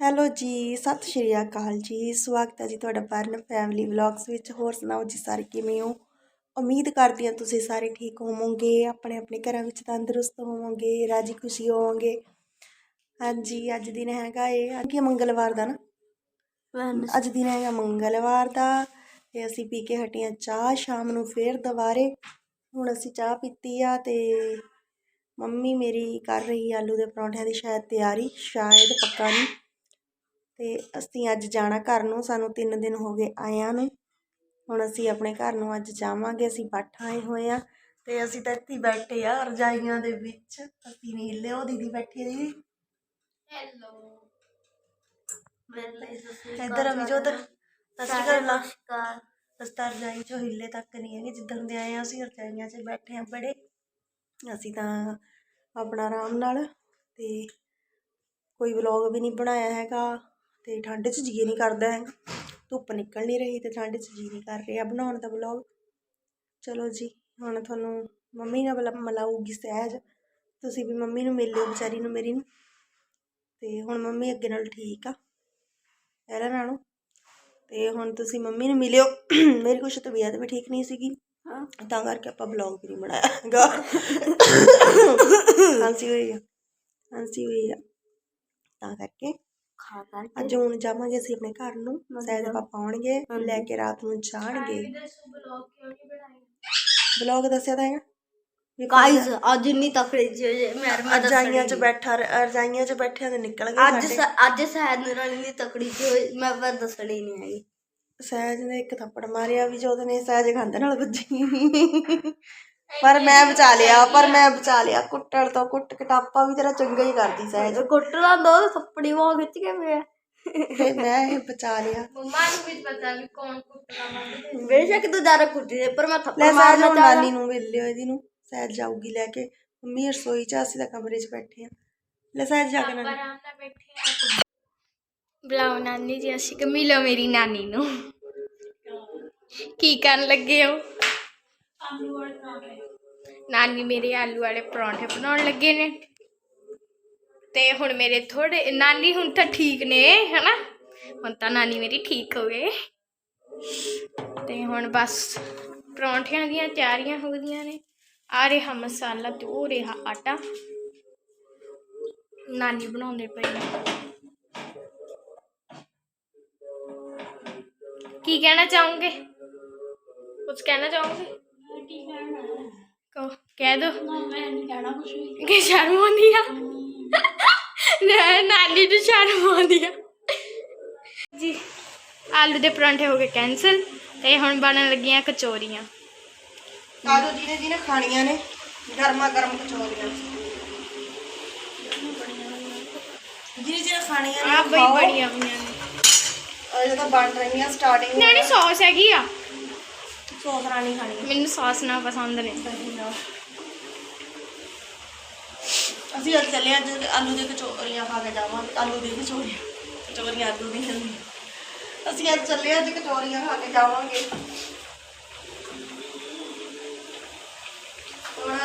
Hello ਜੀ ਸਤਿ ਸ਼੍ਰੀ ਅਕਾਲ ਜੀ। ਸਵਾਗਤ ਹੈ ਜੀ ਤੁਹਾਡਾ ਪਰਨ ਫੈਮਿਲੀ ਵਲੌਗਸ ਵਿੱਚ। ਹੋਰ ਸੁਣਾਓ ਜੀ ਸਾਰੇ ਕਿਵੇਂ ਹੋ? ਉਮੀਦ ਕਰਦੀ ਹਾਂ ਤੁਸੀਂ ਸਾਰੇ ਠੀਕ ਹੋਵੋਗੇ ਆਪਣੇ ਆਪਣੇ ਘਰਾਂ ਵਿੱਚ ਤੰਦਰੁਸਤ ਹੋਵੋਗੇ ਰਾਜੀ ਖੁਸ਼ੀ ਹੋਵੋਗੇ। ਹਾਂਜੀ ਅੱਜ ਦਿਨ ਹੈਗਾ ਇਹ ਅੱਜ ਕੀ ਮੰਗਲਵਾਰ ਦਾ ਨਾ? ਅੱਜ ਦਿਨ ਹੈਗਾ ਮੰਗਲਵਾਰ ਦਾ ਤੇ ਅਸੀਂ ਪੀ ਕੇ ਹਟੀਆਂ ਚਾਹ ਸ਼ਾਮ ਨੂੰ ਫੇਰ ਦੁਬਾਰੇ। ਹੁਣ ਅਸੀਂ ਚਾਹ ਪੀਤੀ ਆ ਤੇ ਮੰਮੀ ਮੇਰੀ ਕਰ ਰਹੀ ਆਲੂ ਦੇ ਪਰੌਂਠਿਆਂ ਦੀ ਸ਼ਾਇਦ ਤਿਆਰੀ ਸ਼ਾਇਦ ਪੱਕਾ ਨਹੀਂ। ਤੇ ਅਸੀਂ ਅੱਜ ਜਾਣਾ ਘਰ ਨੂੰ ਸਾਨੂੰ 3 ਦਿਨ ਹੋ ਗਏ ਆਇਆਂ ਨੂੰ। ਹੁਣ ਅਸੀਂ ਆਪਣੇ ਘਰ ਨੂੰ ਅੱਜ ਜਾਵਾਂਗੇ ਅਸੀਂ ਬੱਠ ਆਏ ਹੋਏ ਆ ਤੇ ਅਸੀਂ ਤਾਂ ਇੱਥੇ ਬੈਠੇ ਆ ਰਜਾਈਆਂ ਦੇ ਵਿੱਚ। ਅਸੀਂ ਨਹੀਂ ਹਿੱਲੇ ਉਹ ਦੀਦੀ ਬੈਠੀ ਦੀਦੀ। ਹੈਲੋ ਇੱਧਰ ਅਭੀ ਜੋਤ ਸਤਿ ਸ਼੍ਰੀ ਅਕਾਲ ਨਮਸਕਾਰ ਅਸਤਾਰ ਰਜਾਈ ਚੋਂ ਹਿੱਲੇ ਤੱਕ ਨਹੀਂ ਹੈਗੇ ਜਿੱਦਣ ਦੇ ਆਏ ਆ ਅਸੀਂ ਰਜਾਈਆਂ 'ਚ ਬੈਠੇ ਆ ਬੜੇ। ਅਸੀਂ ਤਾਂ ਆਪਣਾ ਆਰਾਮ ਨਾਲ ਤੇ ਕੋਈ ਵਲੌਗ ਵੀ ਨਹੀਂ ਬਣਾਇਆ ਹੈਗਾ। ਤੇ ਠੰਡ 'ਚ ਜੀ ਨਹੀਂ ਕਰਦਾ ਹੈਗਾ। ਧੁੱਪ ਨਿਕਲ ਨਹੀਂ ਰਹੀ ਤੇ ਠੰਡ 'ਚ ਜੀ ਨਹੀਂ ਕਰ ਰਿਹਾ ਬਣਾਉਣ ਦਾ ਵਲੌਗ ਚਲੋ ਜੀ ਹੁਣ ਤੁਹਾਨੂੰ ਮੰਮੀ ਨਾਲ ਮਿਲਾਊਗੀ ਸਹਿਜ। ਤੁਸੀਂ ਵੀ ਮੰਮੀ ਨੂੰ ਮਿਲ ਲਿਓ ਵਿਚਾਰੀ ਨੂੰ ਮੇਰੀ ਨੂੰ। ਤੇ ਹੁਣ ਮੰਮੀ ਅੱਗੇ ਨਾਲ ਠੀਕ ਆ। ਪਹਿਲਾਂ ਨਾਲੋਂ ਤੇ ਹੁਣ ਤੁਸੀਂ ਮੰਮੀ ਨੂੰ ਮਿਲਿਓ। ਮੇਰੀ ਕੁਛ ਤਬੀਅਤ ਵੀ ਠੀਕ ਨਹੀਂ ਸੀਗੀ। ਹਾਂ। ਤਾਂ ਕਰਕੇ ਆਪਾਂ ਬਲੌਗ ਵੀ ਨਹੀਂ ਬਣਾਇਆ ਹੈਗਾ ਖਾਂਸੀ ਹੋਈ ਆ। ਖਾਂਸੀ ਹੋਈ ਆ। ਤਾਂ ਕਰਕੇ ਖਾ ਕਰਕੇ। ਅੱਜ ਹੁਣ ਜਾਵਾਂਗੇ ਅਸੀਂ ਆਪਣੇ ਘਰ ਨੂੰ। ਸੈਦ ਪਾਪਾ ਆਉਣਗੇ ਲੈ ਕੇ ਰਾਤ ਨੂੰ ਜਾਣਗੇ। ਬਲੌਗ ਕਿਉਂ ਨਹੀਂ ਬਣਾਇਆ ਬਲੌਗ ਦੱਸਿਆ ਤਾਂ ਹੈਗਾ। ਗਾਇਸ ਅੱਜ ਇੰਨੀ ਤਕੜੀ ਚੀਜ਼ ਮੈਂ ਮੈਂ ਰਜਾਈਆਂ 'ਚ ਬੈਠਾ ਰਜਾਈਆਂ 'ਚ ਬੈਠਿਆ ਤੇ ਨਿਕਲ ਗਏ ਅੱਜ ਅੱਜ ਸ਼ਾਇਦ ਨਾਲ ਇੰਨੀ ਤਕੜੀ ਚੀਜ਼ ਮੈਂ ਪਰ ਦੱਸਣੀ ਨਹੀਂ ਹੈਗੀ। ਸਹਿਜ ਨੇ ਇੱਕ ਥੱਪੜ ਮਾਰਿਆ ਵੀ ਜੋਤ ਨੇ ਸਹਿਜ ਖੰਦ ਨਾਲ ਵੱਜੀ। ਪਰ ਮੈਂ ਬਚਾ ਲਿਆ ਪਰ ਮੈਂ ਬਚਾ ਲਿਆ ਕੁੱਟਣ ਤੋਂ ਕੁੱਟ ਕਟਾਪਾ ਵੀ ਤੇਰਾ ਚੰਗਾ ਹੀ ਕਰਦੀ ਸਹਿਜ ਕੁੱਟਣਾ ਦੋ ਥੱਪੜੀ ਵਾਹ ਖਿੱਚ ਕੇ ਪਿਆ ਤੇ ਮੈਂ ਇਹ ਬਚਾ ਲਿਆ ਮੰਮਾ ਨੂੰ ਵੀ ਪਤਾ ਵੀ ਕੌਣ ਕੁੱਟਣਾ ਮੰਗਦੇ ਬੇਸ਼ੱਕ ਤੂੰ ਜ਼ਿਆਦਾ ਕੁੱਟੀ ਦੇ ਪਰ ਮੈਂ ਲੈ ਥੱਪੜ ਸਹਿਜ ਮਾਰਨਾ ਹੁਣ ਚਾਹਦਾ ਨਾਨੀ ਨੂੰ ਮਿਲ ਲਿਓ ਇਹਦੀ ਨੂੰ ਸਹਿਜ ਜਾਊਗੀ ਲੈ ਕੇ ਮੰਮੀ ਰਸੋਈ ਚ ਅਸੀਂ ਤਾਂ ਕਮਰੇ 'ਚ ਬੈਠੇ ਆ ਲੈ ਸਹਿਜ ਜਾ ਕੇ ਨਾਨੀ ਆਰਾਮ ਨਾਲ ਬੈਠੇ ਆ ਬੁਲਾਓ ਨਾਨੀ ਜੀ ਅਸੀਂ ਕਿ ਮਿਲੋ ਮੇਰੀ ਨਾਨੀ ਨੂੰ ਕੀ ਕਰਨ ਲੱਗੇ ਹੋ ਨਾਨੀ ਮੇਰੇ ਆਲੂ ਵਾਲੇ ਪਰੌਂਠੇ ਬਣਾਉਣ ਲੱਗੇ ਨੇ। ਤੇ ਹੁਣ ਮੇਰੇ ਥੋੜੇ ਨਾਨੀ ਹੁਣ ਤਾਂ ਠੀਕ ਨੇ, ਹਨਾ? ਹੁਣ ਤਾਂ ਨਾਨੀ ਮੇਰੀ ਠੀਕ ਹੋ ਗਏ। ਤੇ ਹੁਣ ਬਸ ਪਰੌਂਠਿਆਂ ਦੀਆਂ ਤਿਆਰੀਆਂ ਹੋ ਗਈਆਂ ਨੇ। ਆ ਰਿਹਾ ਮਸਾਲਾ, ਤੇ ਉਹ ਰਿਹਾ ਆਟਾ। ਨਾਨੀ ਬਣਾਉਂਦੇ ਪਏ ਕੀ ਕਹਿਣਾ ਚਾਹੋਗੇ? ਕੁਝ ਕਹਿਣਾ ਚਾਹੋਗੇ? ਕਹੋ ਕਹਿ ਦੋ। ਮੈਂ ਨਹੀਂ ਕਹਿਣਾ ਕੁਝ ਵੀ। ਕਿ ਸ਼ਰਮ ਆਉਂਦੀ ਆ? ਨਾ- ਨਾਨੀ ਨੂੰ ਸ਼ਰਮ ਆਉਂਦੀ ਆ। ਜੀ ਆਲੂ ਦੇ ਪਰਾਂਠੇ ਹੋ ਗਏ ਕੈਂਸਲ ਤੇ ਹੁਣ ਬਣਨ ਲੱਗੀਆਂ ਕਚੋਰੀਆਂ। ਆਜੋ ਜਿਹਨੇ ਜਿਹਨੇ ਖਾਣੀਆਂ ਨੇ ਗਰਮਾ ਗਰਮ ਕਚੌਰੀਆਂ। ਜਿਹਨੇ ਜਿਹਨੇ ਖਾਣੀਆਂ ਨੇ ਆ ਬਈ। ਬੜੀਆਂ ਹੋਈਆਂ ਨੇ। ਅਜੇ ਤਾਂ ਬਣ ਰਹੀਆਂ ਸਟਾਰਟਿੰਗ ਨਾਨੀ ਸੌਸ ਹੈਗੀ ਆ? ਸੌਸ ਰਾਣੀ ਖਾਣੀ। ਮੈਨੂੰ ਸੌਸ ਨਾ ਪਸੰਦ ਨੇ। ਅਸੀਂ ਅੱਜ ਚੱਲੇ ਅੱਜ ਆਲੂ ਦੇ ਕਚੋਰੀਆਂ ਖਾ ਕੇ ਜਾਵਾਂਗੇ ਆਲੂ ਦੀ ਕਚੋਰੀਆਂ। ਕਚੋਰੀਆਂ ਆਲੂ ਹੁੰਦੀਆਂ ਅਸੀਂ ਅੱਜ ਚੱਲੇ ਅੱਜ ਕਚੋਰੀਆਂ ਖਾ ਕੇ ਜਾਵਾਂਗੇ। ਹੁਣ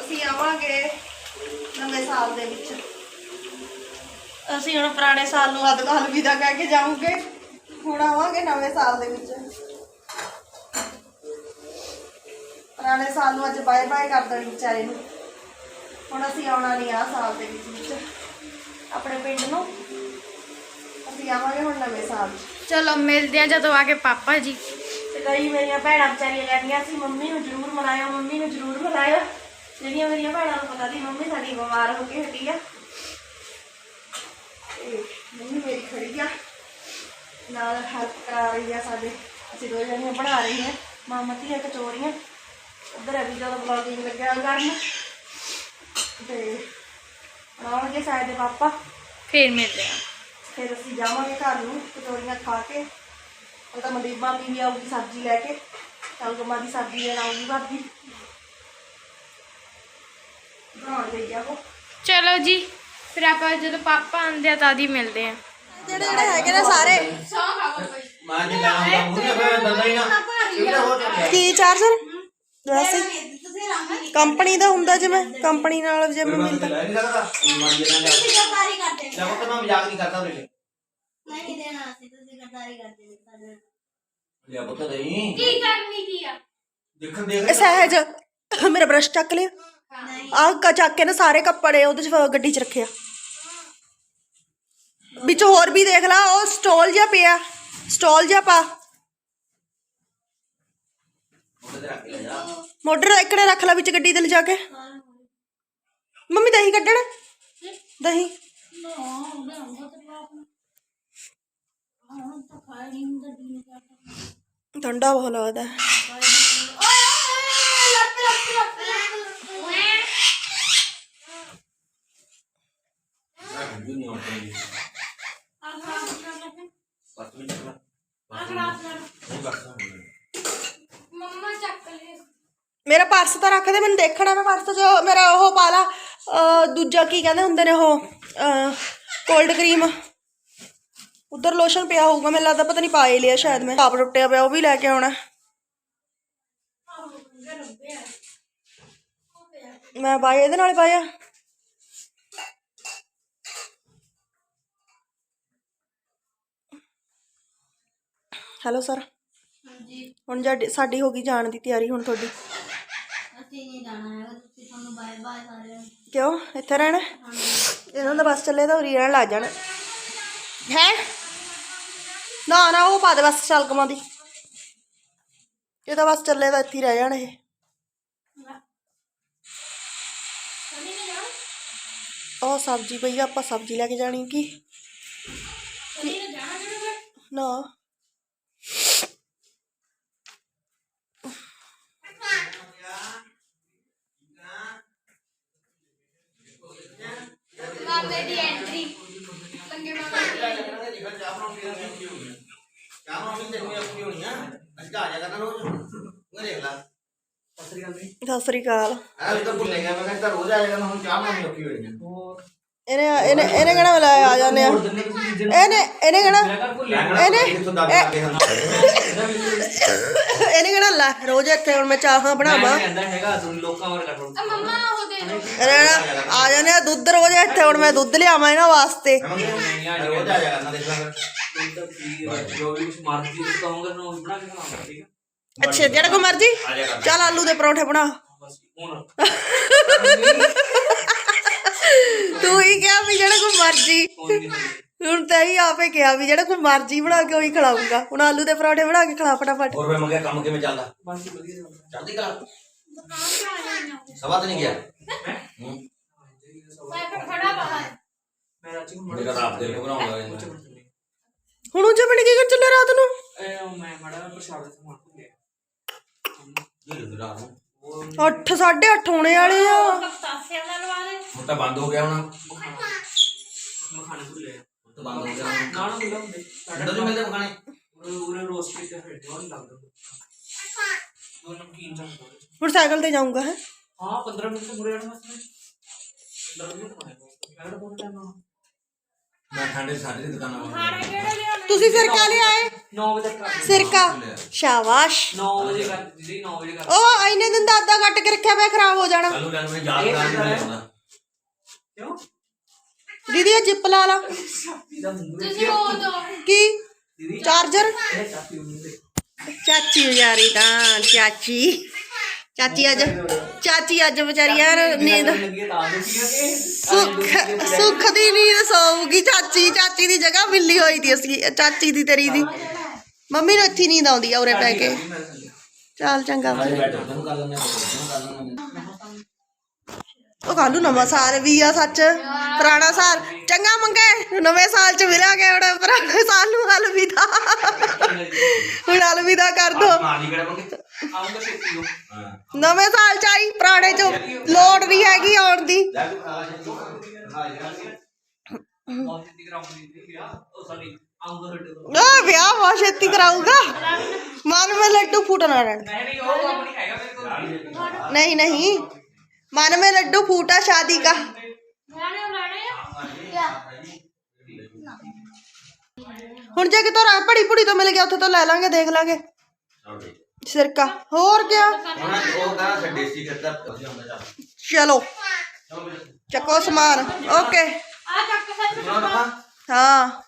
ਅਸੀਂ ਆਵਾਂਗੇ ਨਵੇਂ ਸਾਲ ਦੇ ਵਿੱਚ। ਅਸੀਂ ਹੁਣ ਪੁਰਾਣੇ ਸਾਲ ਨੂੰ ਅੱਧ ਕਾਲ ਵਿਦਾ ਕਹਿ ਕੇ ਜਾਵਾਂਗੇ ਹੁਣ ਆਵਾਂਗੇ ਨਵੇਂ ਸਾਲ ਦੇ ਵਿੱਚ। ਸਾਲ ਨੂੰ ਅੱਜ ਬਾਏ ਬਾਏ ਕਰ ਦੇਣੀ ਵਿਚਾਰੇ ਨੂੰ। ਹੁਣ ਅਸੀਂ ਆਉਣਾ ਨਹੀਂ ਆ ਸਾਲ ਦੇ ਵਿੱਚ ਵਿੱਚ। ਆਪਣੇ ਪਿੰਡ ਨੂੰ। ਅਸੀਂ ਆਵਾਂਗੇ ਹੁਣ ਨਵੇਂ ਸਾਲ 'ਚ। ਚਲੋ ਮਿਲਦੇ ਆ ਜਦੋਂ ਆ ਕੇ ਪਾਪਾ ਜੀ। ਤੇ ਕਈ ਮੇਰੀਆਂ ਭੈਣਾਂ ਵਿਚਾਰੀਆਂ ਕਹਿੰਦੀਆਂ ਸੀ ਮੰਮੀ ਨੂੰ ਜ਼ਰੂਰ ਮਿਲਾਇਓ ਮੰਮੀ ਨੂੰ ਜ਼ਰੂਰ ਮਿਲਾਇਓ ਜਿਹੜੀਆਂ ਮੇਰੀਆਂ ਭੈਣਾਂ ਨੂੰ ਪਤਾ ਸੀ ਮੰਮੀ ਸਾਡੀ ਬਿਮਾਰ ਹੋ ਕੇ ਹਟੀ ਆ। ਤੇ ਮੰਮੀ ਮੇਰੀ ਖੜੀ ਆ। ਨਾਲ ਹੈਲਪ ਕਰਾ ਰਹੀ ਆ ਸਾਡੇ। ਅਸੀਂ ਦੋ ਜਣੀਆਂ ਬਣਾ ਰਹੀ ਹਾਂ ਮਾਮਾ ਧੀਆਂ ਕਚੋਰੀਆਂ। ਉਧਰ ਅਭੀ ਜਦੋਂ ਬਲੌਗਿੰਗ ਲੱਗਿਆ ਕਰਨ ਤੇ ਆਉਣਗੇ ਸਾਡੇ ਦੇ ਪਾਪਾ ਫੇਰ ਮਿਲਦੇ ਆ ਫਿਰ ਅਸੀਂ ਜਾਵਾਂਗੇ ਘਰ ਨੂੰ ਕਚੋਰੀਆਂ ਖਾ ਕੇ ਉਹ ਤਾਂ ਮਨਦੀਪ ਭਾਬੀ ਵੀ ਆਊਗੀ ਸਬਜ਼ੀ ਲੈ ਕੇ ਕਲਗਮਾ ਦੀ ਸਬਜ਼ੀ ਲੈਣ ਆਊਗੀ ਭਾਬੀ ਬਣਾਉਣ ਗਈ ਆ ਉਹ ਚਲੋ ਜੀ ਫਿਰ ਆਪਾਂ ਜਦੋਂ ਪਾਪਾ ਆਉਂਦੇ ਆ ਤਾਂ ਦੀ ਮਿਲਦੇ ਆ ਜਿਹੜੇ ਜਿਹੜੇ ਹੈਗੇ ਨੇ ਸਾਰੇ। ਮੈਂ ਜੇ ਲੈਣਾ ਹੁੰਦਾ ਮੂਹਰੇ ਫਿਰ ਦੰਦਾ ਹੀ ਨਾ ਇਹ ਤਾਂ ਹੋ ਚੱਲਿਆ ਕੀ ਚਾਰਜਰ ਵੈਸੇ ਕੰਪਨੀ ਦਾ ਹੁੰਦਾ ਜਿਵੇਂ ਕੰਪਨੀ ਨਾਲ ਜਿਵੇਂ ਮਿਲਦਾ। ਲੈ ਨਹੀਂ ਸਕਦਾ। ਮਰ ਜਾਣਾ ਲੈ ਲੈ ਉਹ ਤਾਂ ਮੈਂ ਮਜ਼ਾਕ ਨਹੀਂ ਕਰਦਾ ਵੀਰੇ ਨਹੀਂ ਦੇਣਾ ਸੀ ਤੁਸੀਂ ਗਰਦਾਰੀ ਕਰਦੇ ਨੇ ਸਾਡੇ ਨਾਲ। ਲਿਆ ਪੁੱਤ ਨਹੀਂ ਕੀ ਕਰਨੀ ਕੀ ਆ? ਦੇਖਣ ਦੇਖ ਇਹ ਸਹਿਜ ਮੇਰਾ ਬ੍ਰਸ਼ ਚੱਕ ਲਿਆ। ਨਹੀਂ। ਆਹ ਕ ਚੱਕ ਕੇ ਨਾ ਸਾਰੇ ਕੱਪੜੇ ਉਹਦੇ ਚ ਗੱਡੀ ਚ ਰੱਖਿਆ। ਵਿੱਚ ਹੋਰ ਵੀ ਦੇਖ ਲਾ ਉਹ ਸਟੋਲ ਜਿਹਾ ਪਿਆ। ਸਟੋਲ ਜਿਹਾ ਪਾ ਪੁੱਤ ਤੇ ਰੱਖ ਲੈ ਜਾ ਮੋਟਰ ਇਕੜੇ ਰੱਖ ਲੈ ਵਿੱਚ ਗੱਡੀ ਦੇ ਲਿਜਾ ਕੇ। ਮੰਮੀ, ਦਹੀਂ ਕੱਢਣ? ਦਹੀਂ। ਠੰਡਾ ਬਹੁਤ ਲੱਗਦਾ। ਹੈ। ਰੱਖ ਵੀ ਨਹੀਂ ਆਉਂਦੀ ਬਸ ਵੀ ਚੱਲ ਨਹੀਂ ਬਸ ਮੰਮਾ ਚੱਕ ਲੈ ਮੇਰਾ ਪਰਸ ਤਾਂ ਰੱਖ ਦੇ ਮੈਨੂੰ ਦੇਖਣਾ ਮੈਂ ਪਰਸ ਚ ਮੇਰਾ ਉਹ ਪਾ ਲਾ ਦੂਜਾ ਕੀ ਕਹਿੰਦੇ ਹੁੰਦੇ ਨੇ ਉਹ ਕੋਲਡ ਕਰੀਮ ਉਧਰ ਲੋਸ਼ਨ ਪਿਆ ਹੋਊਗਾ ਮੈਨੂੰ ਲੱਗਦਾ ਪਤਾ ਨਹੀਂ ਪਾ ਹੀ ਲਿਆ ਸ਼ਾਇਦ ਮੈਂ। ਆਪ ਟੁੱਟਿਆ ਪਿਆ ਉਹ ਵੀ ਲੈ ਕੇ ਆਉਣਾ। ਮੈਂ ਪਾਇਆ ਇਹਦੇ ਨਾਲ ਪਾਇਆ। ਹੈਲੋ ਸਰ ਹਾਂਜੀ। ਹੁਣ ਸਾਡੀ ਹੋ ਗਈ ਜਾਣ ਦੀ ਤਿਆਰੀ ਹੁਣ ਤੁਹਾਡੀ। ਅਸੀਂ ਨਹੀਂ ਜਾਣਾ ਹੈਗਾ ਤੁਸੀਂ ਤੁਹਾਨੂੰ ਬਾਏ ਬਾਏ ਸਾਰਿਆਂ ਨੂੰ ਕਿਉਂ? ਇੱਥੇ ਰਹਿਣਾ? ਇਹਨਾਂ ਦਾ ਬਸ ਚੱਲੇ ਤਾਂ ਉਰੀ ਰਹਿਣ ਲੱਗ ਜਾਣਾ। ਹੈ? ਨਾ ਨਾ ਉਹ ਪਾ ਦੇ ਬਸ ਸ਼ਲਗਮਾਂ ਦੀ। ਇਹ ਤਾਂ ਬਸ ਚੱਲੇ ਤਾਂ ਇੱਥੇ ਹੀ ਰਹਿ ਜਾਣ ਇਹ। ਉਹ ਸਬਜ਼ੀ ਪਈ ਆ, ਆਪਾਂ ਸਬਜ਼ੀ ਲੈ ਕੇ ਜਾਣੀ ਕੀ? ਨਾ ਮਾਮੇ ਦੀ ਐਂਟਰੀ ਲੰਗੇ ਮਾਮੇ ਦੀ ਚਾਹ ਬਣਾਉਣੀ ਤੈਨੂੰ ਆਪਣੀ ਹੋਣੀ ਆ ਅੱਜ ਆ ਜਾ ਕਰਨਾ ਰੋਜ਼ ਉਹ ਦੇਖ ਲੈ ਸਤਿ ਸ੍ਰੀ ਅਕਾਲ ਆ ਵੀ ਤਾਂ ਭੁੱਲ ਗਿਆ ਮੈਂ ਕਹਿੰਦਾ ਰੋਜ਼ ਆ ਜਾ ਕਰਨਾ ਹੁਣ ਚਾਹ ਬਣਾਉਣੀ ਔਖੀ ਹੋਣੀ ਆ ਇਹਨੇ ਇਹਨੇ ਇਹਨੇ ਕਹਿਣਾ ਮਿਲਾ ਆ ਜਾਂਦੇ ਆ? ਇਹਨੇ ਇਹਨੇ ਕਹਿਣਾ ਇਹਨੇ ਇਹਨੇ ਕਹਿਣਾ ਲੈ ਰੋਜ਼ ਇੱਥੇ ਹੁਣ ਮੈਂ ਚਾਹਾਂ ਬਣਾਵਾਂ। ਕਹਿੰਦਾ ਹੈਗਾ ਤੁਸੀਂ ਲੋਕਾਂ ਵਰਗਾ ਥੋੜ੍ਹਾ। ਆ ਮੰਮਾ ਉਹ ਦੇ ਦੋ ਇਹਨੇ ਕਹਿਣਾ, ਆ ਜਾਂਦੇ ਆ ਦੁੱਧ ਰੋਜ਼ ਇੱਥੇ ਹੁਣ ਮੈਂ ਦੁੱਧ ਲਿਆਵਾਂ ਇਹਨਾਂ ਵਾਸਤੇ। ਰੋਜ਼ ਆ ਜਾ ਕਰਨਾ ਦੇਖ ਲੈ। ਤੁਸੀਂ ਤਾਂ ਕੀ ਹੈ, ਜੋ ਵੀ ਕੁਛ ਮਰਜ਼ੀ ਤੁਸੀਂ ਕਹੋਗੇ ਨਾ ਉਹ ਬਣਾ ਕੇ ਖਵਾਉਂਗਾ ਠੀਕ ਹੈ? ਅੱਛਾ ਜਿਹੜਾ ਕੋ ਮਰਜ਼ੀ। ਚੱਲ ਆਲੂ ਦੇ ਪਰੌਂਠੇ ਬਣਾ। ਤੂੰ ਹੀ ਕਿਹਾ ਵੀ ਜਿਹੜਾ ਕੋ ਮਰਜ਼ੀ। ਹੋਣੀ। ਹੁਣ ਤਾਂ ਹੀ ਆਪੇ ਕਿਹਾ ਵੀ ਜਿਹੜਾ ਕੋ ਮਰਜ਼ੀ ਬਣਾ ਕੇ ਉਹੀ ਖਿਲਾਉਂਗਾ ਹੁਣ ਆਲੂ ਦੇ ਪਰੌਂਠੇ ਬਣਾ ਕੇ ਖਿਲਾ ਫਟਾਫਟ। ਹੋਰ ਮੈਂ ਮੰਗਿਆ ਕੰਮ ਕਿਵੇਂ ਚੱਲਦਾ? ਬਸ ਵਧੀਆ ਚੱਲਦਾ। ਚੱਲਦੀ ਕਲਾ? ਸਵਾ ਤੇ ਨਹੀਂ ਗਿਆ? ਹੂੰ? ਸਾਈਕਲ ਖੜਾ ਬਾਹਰ। ਮੈਂ ਰਾਜੀ ਨੂੰ ਮੇਰਾ ਰਾਤ ਦੇ ਰਹਿੰਦਾ। ਹੁਣ ਉਹ ਬਣ ਕੇ ਕਰ ਚੱਲੇ ਰਾਤ ਨੂੰ? ਮੈਂ ਮੜਾ ਪ੍ਰਸ਼ਾਦ ਦਾ ਸਮਾਨ ਭੁੱਲ ਗਿਆ ਇਹ ਰਾਤ ਨੂੰ? 8 8:30 ਹੋਣੇ ਵਾਲੇ ਆ। ਸਾਸਿਆਂ ਦਾ ਲਵਾ ਦੇ। ਹੁਣ ਤਾਂ ਬੰਦ ਹੋ ਗਿਆ ਹੁਣ। ਮਖਾਣਾ। ਮਖਾਣੇ ਭੁੱਲ ਗਿਆ। ਹੁਣ ਤਾਂ ਬੰਦ ਹੋ ਗਿਆ ਹੁਣ ਨਾ ਨਾ ਮਿਲਾ ਹੁੰਦੇ ਠੰਡਾ ਨਹੀਂ ਮਿਲਦੇ ਮਖਾਣੇ ਉਹਨੇ ਉਹਨੇ ਰੋਸਟ ਕੀਤੇ ਹੋਏ ਜੋ ਨਹੀਂ ਲੱਗਦਾ ਉਹ ਨਮਕੀਨ ਜਾਂ ਹੁਣ ਸਾਈਕਲ ਤੇ ਜਾਊਂਗਾ ਹੈ ਹਾਂ 15 ਮਿੰਟ ਤੋਂ ਮੁਰੇ ਆਣਾ ਮਸਲੇ ਡਰ ਨਹੀਂ ਪਾਇਆ ਮੈਂ ਬਹੁਤ ਟਾਈਮ ਨਾਲ ਮੈਂ ਠੰਡੇ ਸਾਡੇ ਦੀ ਦੁਕਾਨਾਂ ਬੰਦ ਖਾਣੇ ਕਿਹੜੇ ਲਿਆਉਣੇ ਤੁਸੀਂ ਸਿਰਕਾ ਲਿਆਏ 9 ਵਜੇ ਤੱਕ ਕਰ ਸਿਰਕਾ ਸ਼ਾਬਾਸ਼ 9 ਵਜੇ ਕਰ ਜੀ 9 ਵਜੇ ਕਰ ਉਹ ਇੰਨੇ ਦਿਨ ਦਾ ਅੱਧਾ ਕੱਟ ਕੇ ਰੱਖਿਆ ਪਿਆ ਖਰਾਬ ਹੋ ਜਾਣਾ ਕੱਲੂ ਕੱਲ ਮੈਂ ਯਾਦ ਕਰਾਂ ਨਹੀਂ ਆਉਂਦਾ ਕਿਉਂ ਦੀਦੀ ਇਹ ਜਿੱਪ ਲਾ ਲਾ। ਤੁਸੀਂ ਉਹ ਦੋ। ਕੀ? ਚਾਰਜਰ? ਚਾਚੀ ਵਿਚਾਰੀ ਤਾਂ ਚਾਚੀ। ਚਾਚੀ ਅੱਜ ਚਾਚੀ ਅੱਜ ਵਿਚਾਰੀ ਯਾਰ ਨੀਂਦ ਸੁੱਖ ਸੁੱਖ ਦੀ ਨੀਂਦ ਸੌਊਗੀ। ਚਾਚੀ ਚਾਚੀ ਦੀ ਜਗ੍ਹਾ ਮਿਲੀ ਹੋਈ ਦੀ ਅਸੀਂ। ਚਾਚੀ ਦੀ ਤੇਰੀ ਦੀ। ਮੰਮੀ ਨੂੰ ਇੱਥੇ ਨੀਂਦ ਆਉਂਦੀ ਆ ਉਰੇ ਪੈ ਕੇ। ਚੱਲ ਚੰਗਾ। ਵਾ। ਬੈਠੋ ਤੈਨੂੰ ਕਰ ਲੈਂਦੇ ਤੈਨੂੰ ਕਰ ਲੈਂਦੇ ਉਹ ਕੱਲੂ ਨਵਾਂ ਸਾਲ ਵੀ ਆ ਸੱਚ। ਪੁਰਾਣਾ ਸਾਲ। ਚੰਗਾ ਮੰਗੇ। ਨਵੇਂ ਸਾਲ ਚ ਮਿਲਾਂਗੇ ਹੁਣ। ਪੁਰਾਣੇ ਸਾਲ ਨੂੰ ਅਲਵਿਦਾ। ਹੁਣ ਅਲਵਿਦਾ ਕਰ ਦੋ। ਨਵੇਂ ਸਾਲ ਚ ਆਈ। ਪੁਰਾਣੇ ਚ ਲੋੜ ਨਹੀਂ ਹੈਗੀ ਆਉਣ ਦੀ। ਆ ਵਿਆਹ ਬਹੁਤ ਛੇਤੀ ਕਰਾਊਗਾ। ਮਨ ਮੇ ਲੱਡੂ ਫੂਟਣਾ ਰਹਿਣ ਨਹੀਂ ਨਹੀਂ। ਉਹ ਕੰਮ ਨਹੀਂ ਹੈਗਾ ਮੇਰੇ ਕੋਲ नहीं नहीं मन में लड्डू फूटा शादी का ਖਾਣੇ ਬਣਾਣੇ ਆ ਹੁਣ ਜੇ ਕਿਤੋਂ ਰਾਹ ਪੜੀ ਪੁੜੀ ਤੋਂ ਮਿਲ ਗਿਆ ਉੱਥੇ ਤੋਂ ਲੈ ਲਾਂਗੇ ਦੇਖ ਲਾਂਗੇ ਸਿਰਕਾ ਹੋਰ ਕਿਆ ਉਹਨਾਂ ਉਹ ਕਹਾਂ ਸੇ ਦੇਸੀ ਕਰਦਾ ਵਧੀਆ ਹੁੰਦਾ ਚੱਲ ਚਲੋ ਚਲੋ ਬੇਟਾ ਚੱਕੋ ਸਮਾਨ ਓਕੇ ਆ ਚੱਕ ਸੱਚ ਸੁਣਾ ਨਾ ਹਾਂ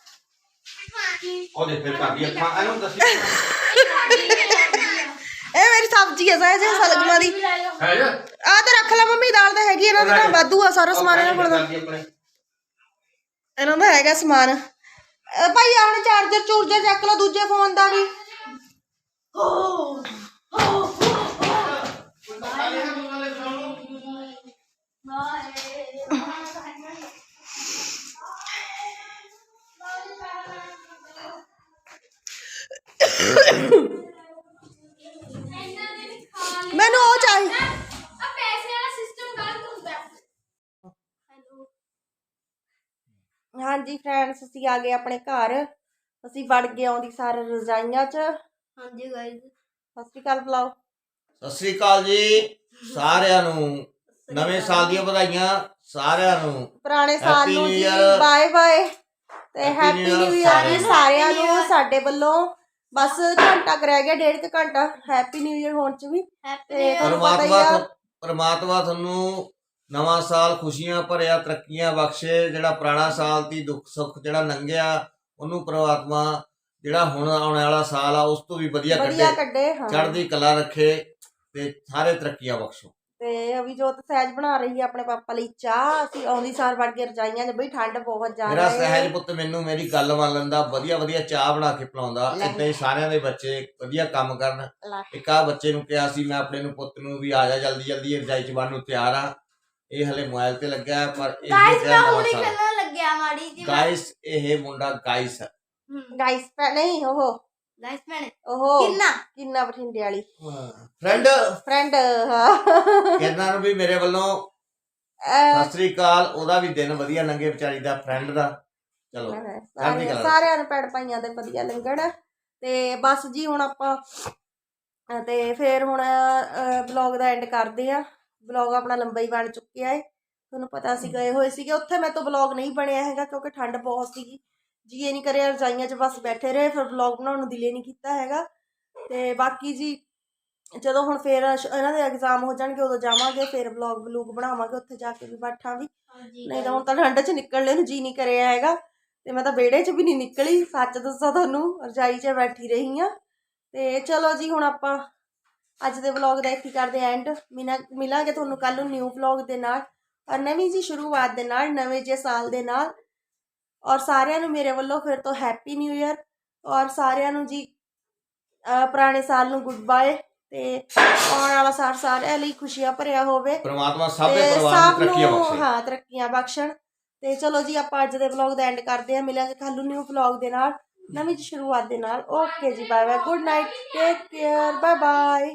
ਉਹਦੇ ਫਿਰ ਕਰਦੀ ਅੱਖਾਂ ਇਹਨੂੰ ਦੱਸੀ ਇਹ ਮੇਰੀ ਸਬਜ਼ੀ ਹੈ ਸਹਿਜ ਸਲਗਮਾਂ ਦੀ। ਹੈ ਜਾ। ਆ ਤੇ ਰੱਖ ਲੈ ਮੰਮੀ ਦਾਲ ਤਾਂ ਹੈਗੀ ਇਹਨਾਂ ਦਾ ਤਾਂ ਵਾਧੂ ਆ ਸਾਰਾ ਸਮਾਨ ਇਹਨਾਂ ਕੋਲ ਆਪਣੇ। ਇਹਨਾਂ ਦਾ ਹੈਗਾ ਸਮਾਨ। ਭਾਈ ਆਹ ਚਾਰਜਰ ਚੂਰਜਰ ਚੱਕ ਲਓ ਦੂਜੇ ਫੋਨ ਦਾ ਵੀ। ਮੈਨੂੰ ਉਹ ਚਾਹੀਦਾ ਆ ਪੈਸੇ ਵਾਲਾ ਸਿਸਟਮ ਗਲਤ ਹੁੰਦਾ। ਹਾਂਜੀ ਫਰੈਂਡਸ ਅਸੀਂ ਆ ਗਏ ਆਪਣੇ ਘਰ। ਅਸੀਂ ਵੜ ਗਏ ਆਉਂਦੀ ਸਾਰੇ ਰਜਾਈਆਂ 'ਚ। ਸਤਿ ਹਾਂਜੀ ਗਾਇਜ਼ ਸ਼੍ਰੀ ਅਕਾਲ ਬੁਲਾਓ। ਸਤਿ ਸ੍ਰੀ ਅਕਾਲ ਜੀ। ਸਾਰਿਆਂ ਨੂੰ ਨਵੇਂ ਸਾਲ ਦੀਆਂ ਵਧਾਈਆਂ। ਸਾਰਿਆਂ ਨੂੰ ਪੁਰਾਣੇ ਸਾਲ Happy ਨੂੰ New ਜੀ Year। ਬਾਏ ਬਾਏ ਤੇ Happy happy New Year new year ਸਾਰਿਆਂ ਸਾਰਿਆਂ ਨੂੰ ਸਾਡੇ ਵੱਲੋਂ। ਬਸ ਘੰਟਾ ਕੁ ਰਹਿ ਗਿਆ ਡੇਢ ਕੁ ਘੰਟਾ। ਹੈਪੀ ਨਿਊ ਇਅਰ ਹੋਣ 'ਚ ਵੀ। ਤੇ ਤੁਹਾਨੂੰ ਪਤਾ ਹੀ ਪਰਮਾਤਮਾ ਆ। ਪਰਮਾਤਮਾ ਤੁਹਾਨੂੰ ਨਵਾਂ ਸਾਲ ਖੁਸ਼ੀਆਂ ਭਰਿਆ ਤਰੱਕੀਆਂ ਬਖਸ਼ੇ। ਜਿਹੜਾ ਪੁਰਾਣਾ ਸਾਲ ਦੀ ਦੁੱਖ ਸੁੱਖ ਜਿਹੜਾ ਲੰਘਿਆ ਉਹਨੂੰ ਪਰਮਾਤਮਾ ਜਿਹੜਾ ਹੁਣ ਆਉਣ ਵਾਲਾ ਸਾਲ ਆ ਉਸ ਤੋਂ ਵੀ ਵਧੀਆ ਵਧੀਆ ਕੱਢੇ। ਕੱਢੇ ਹਾਂ। ਚੜ੍ਹਦੀ ਕਲਾ ਰੱਖੇ ਤੇ ਸਾਰੇ ਤਰੱਕੀਆਂ ਬਖਸ਼ੋ। ਤੇ ਅਭਿਜੋਤ ਸਹਿਜ ਬਣਾ ਰਹੀ ਹੈ ਆਪਣੇ ਪਾਪਾ ਲਈ ਚਾਹ ਅਸੀਂ ਆਉਂਦੀ ਸਾਰ ਵੜ ਕੇ ਰਜਾਈਆਂ 'ਚ ਬਈ ਠੰਡ ਬਹੁਤ ਜ਼ਿਆਦਾ ਮੇਰਾ ਹੈ। ਸਹਿਜ ਪੁੱਤ ਮੈਨੂੰ ਮੇਰੀ ਗੱਲ ਮੰਨ ਲੈਂਦਾ ਵਧੀਆ ਵਧੀਆ ਚਾਹ ਬਣਾ ਕੇ ਪਿਲਾਉਂਦਾ ਲੈ। ਇਦਾਂ ਹੀ ਸਾਰਿਆਂ ਦੇ ਬੱਚੇ ਵਧੀਆ ਕੰਮ ਕਰਨ। ਲੈ। ਇੱਕ ਆ ਬੱਚੇ ਨੂੰ ਕਿਹਾ ਸੀ ਮੈਂ ਆਪਣੇ ਨੂੰ ਪੁੱਤ ਨੂੰ ਵੀ ਆ ਜਾ ਜਲਦੀ ਜਲਦੀ ਰਜਾਈ ਚ ਬਣਨ ਨੂੰ ਤਿਆਰ ਆ। ਇਹ ਹਲੇ ਮੋਬਾਈਲ ਤੇ ਲੱਗਾ ਹੈ, ਪਰ ਇਹ ਗਾਇਜ਼ ਮੈਂ ਹੁਣੇ ਖੇਲਣ ਲੱਗਿਆ ਮਾੜੀ ਜੀ ਗਾਇਸ ਇਹ ਮੁੰਡਾ ਗਾਇਸ ਹੈ। ਗਾਈਸ ਨਹੀਂ ਉਹ ਮੈਨੇ ਕਿੰਨਾ? ਕਿੰਨਾ ਬਠਿੰਡੇ ਵਾਲੀ। ਫਰੈਂਡ ਫਰੈਂਡ ਹਾਂ। ਕਿਰਨਾਂ ਨੂੰ ਵੀ ਮੇਰੇ ਵੱਲੋਂ ਸਤਿ ਸ੍ਰੀ ਅਕਾਲ ਉਹਦਾ ਵੀ ਦਿਨ ਵਧੀਆ ਲੰਘੇ ਵਿਚਾਰੀ ਦਾ ਫਰੈਂਡ ਦਾ। ਚਲੋ ਸਾਰਿਆਂ ਨੂੰ ਪੈੜ ਪਾਈਆਂ ਦੇ ਵਧੀਆ ਲੰਘਣ ਤੇ ਬਸ ਜੀ ਹੁਣ ਆਪਾਂ ਤੇ ਫਿਰ ਹੁਣ ਵਲੌਗ ਦਾ ਐਂਡ ਕਰਦੇ ਆ ਵਲੌਗ ਆਪਣਾ ਲੰਬਾ ਹੀ ਬਣ ਚੁੱਕਿਆ ਏ। ਤੁਹਾਨੂੰ ਪਤਾ ਅਸੀਂ ਗਏ ਹੋਏ ਸੀਗੇ। ਉੱਥੇ ਮੇਰੇ ਤੋਂ ਵਲੌਗ ਨਹੀਂ ਬਣਿਆ ਹੈਗਾ ਕਿਉਂਕਿ ਠੰਡ ਬਹੁਤ ਸੀਗੀ। ਜੀ ਇਹ ਨਹੀਂ ਕਰਿਆ ਰਜਾਈਆਂ 'ਚ ਬਸ ਬੈਠੇ ਰਹੇ ਫਿਰ ਵਲੌਗ ਬਣਾਉਣ ਨੂੰ ਦਿਲੇ ਨਹੀਂ ਕੀਤਾ ਹੈਗਾ। ਤੇ ਬਾਕੀ ਜੀ ਜਦੋਂ ਹੁਣ ਫੇਰ ਇਹਨਾਂ ਦੇ ਐਗਜ਼ਾਮ ਹੋ ਜਾਣਗੇ ਉਦੋਂ ਜਾਵਾਂਗੇ ਫਿਰ ਵਲੌਗ ਵਲੂਗ ਬਣਾਵਾਂਗੇ ਉੱਥੇ ਜਾ ਕੇ ਵੀ ਬੈਠਾਂ ਵੀ। ਨਹੀਂ ਤਾਂ ਹੁਣ ਤਾਂ ਠੰਡ 'ਚ ਨਿਕਲਣੇ ਨੂੰ ਜੀ ਨਹੀਂ ਕਰਿਆ ਹੈਗਾ। ਤੇ ਮੈਂ ਤਾਂ ਵਿਹੜੇ 'ਚ ਵੀ ਨਹੀਂ ਨਿਕਲੀ ਸੱਚ ਦੱਸਾਂ ਤੁਹਾਨੂੰ ਰਜਾਈ 'ਚ ਬੈਠੀ ਰਹੀ ਆ ਤੇ ਚਲੋ ਜੀ ਹੁਣ ਆਪਾਂ ਅੱਜ ਦੇ ਵਲੌਗ ਦਾ ਇੱਥੇ ਕਰਦੇ ਐਂਡ ਮਿਲਾਂਗੇ ਤੁਹਾਨੂੰ ਕੱਲ ਨੂੰ ਨਿਊ ਵਲੌਗ ਦੇ ਨਾਲ। ਔਰ ਨਵੀਂ ਜੀ ਸ਼ੁਰੂਆਤ ਦੇ ਨਾਲ ਨਵੇਂ ਜੇ ਸਾਲ ਦੇ ਨਾਲ। ਔਰ ਸਾਰਿਆਂ ਨੂੰ ਮੇਰੇ ਵੱਲੋਂ ਫਿਰ ਤੋਂ ਹੈਪੀ ਨਿਊ ਇਅਰ ਔਰ ਸਾਰਿਆਂ ਨੂੰ ਜੀ ਪੁਰਾਣੇ ਸਾਲ ਨੂੰ ਗੁੱਡ ਬਾਏ ਤੇ ਆਉਣ ਵਾਲਾ ਸਾਲ ਸਾਰਿਆਂ ਲਈ ਖੁਸ਼ੀਆਂ ਭਰਿਆ ਹੋਵੇ ਪ੍ਰਮਾਤਮਾ ਸਭ ਦੇ ਪਰਿਵਾਰ ਨੂੰ ਤਰੱਕੀਆਂ ਬਖਸ਼ੇ। ਹਾਂ ਤਰੱਕੀਆਂ ਬਖਸ਼ਣ ਤੇ ਚਲੋ ਜੀ ਆਪਾਂ ਅੱਜ ਦੇ ਵਲੌਗ ਦਾ ਐਂਡ ਕਰਦੇ ਹਾਂ। ਮਿਲਾਂਗੇ ਕੱਲ ਨੂੰ ਨਿਊ ਵਲੌਗ ਦੇ ਨਾਲ ਨਵੀਂ ਸ਼ੁਰੂਆਤ ਦੇ ਨਾਲ। ਓਕੇ ਜੀ bye bye good night take care bye bye